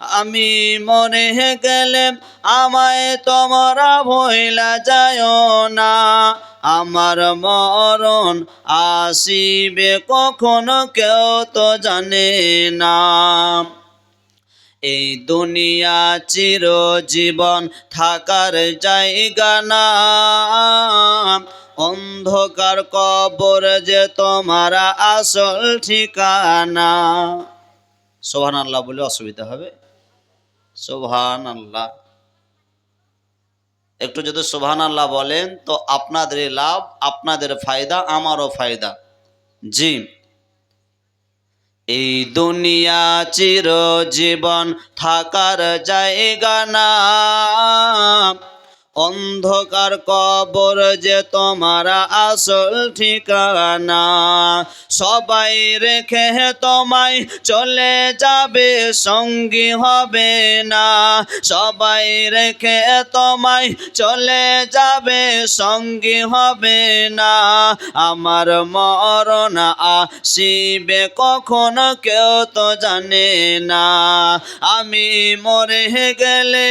আমি মরে গেলে আমায় তোমরা ভইলা যায় না। আমার মরণ আসিবে কখনো কেউ তো জানে না। এই দুনিয়া চির জীবন থাকার জায়গা না। অন্ধকার কবর যে তোমার আসল ঠিকানা। সোহান আল্লাহ বলে অসুবিধা হবে। সোহান আল্লাহ একটু যদি সোভান আল্লাহ বলেন, তো আপনাদের লাভ, আপনাদের ফায়দা, আমারও ফায়দা। জি। এই দুনিয়া চির জীবন থাকার জায়গা না। অন্ধকার কবর যে তোমার আসল ঠিকানা, সবাই রেখে তোমায় চলে যাবে, সঙ্গী হবে না। সবাই রেখে তোমায় চলে যাবে, সঙ্গী হবে না। আমার মরণ আসিবে কখন কেউ তো জানে না। আমি মরে গেলে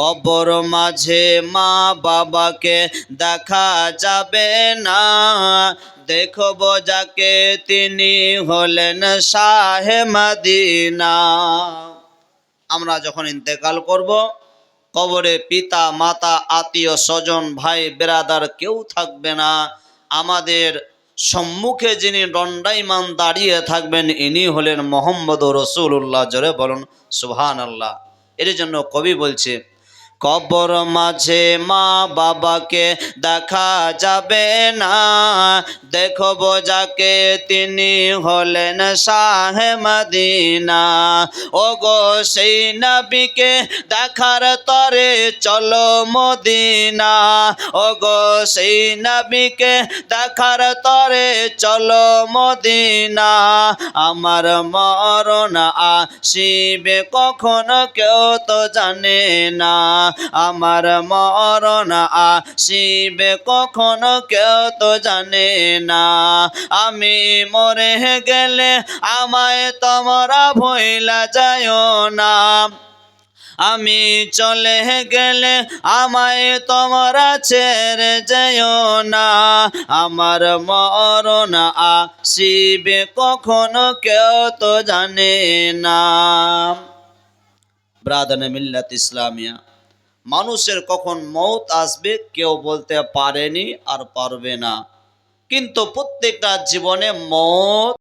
কবর মাঝে মা বাবাকে দেখা যাবে না। দেখব যাকে তিনি হলেন শাহে মাদিনা। আমরা যখন ইন্তেকাল করব, কবরে পিতা, মাতা, আত্মীয়, স্বজন, ভাই, বেরাদার কেউ থাকবে না। আমাদের সম্মুখে যিনি দণ্ডাইমান দাঁড়িয়ে থাকবেন, ইনি হলেন মোহাম্মদ রসুল্লাহ জোরে বলুন সুহান আল্লাহ এর জন্য কবি বলছে কবর মাঝে মা বাবাকে দেখা যাবে না। দেখব যাকে তিনি হলেন শাহে মদিনা। ও গো সেই নবীকে দেখার তরে চলো মদিনা। ও গো সেই নবীকে দেখার তরে চলো মদিনা। আমার মরণ আসিবে কখনো কেউ তো জানে না। আমার মরণ আসিবে কখনো কেউ তো জানে না। আমি মরে গেলে আমায় তোমরা ভইলা যায় না। আমি চলে গেলে আমায় তোমরা ছেড়ে যেও না। আমার মরণ আসিবে কখনো কেউ তো জানে না। ব্রাদানে মিল্লাত ইসলামিয়া। মানুষের কখন মত আসবে কেউ বলতে পারেনি আর পারবে না। কিন্তু প্রত্যেকটা জীবনে মৌত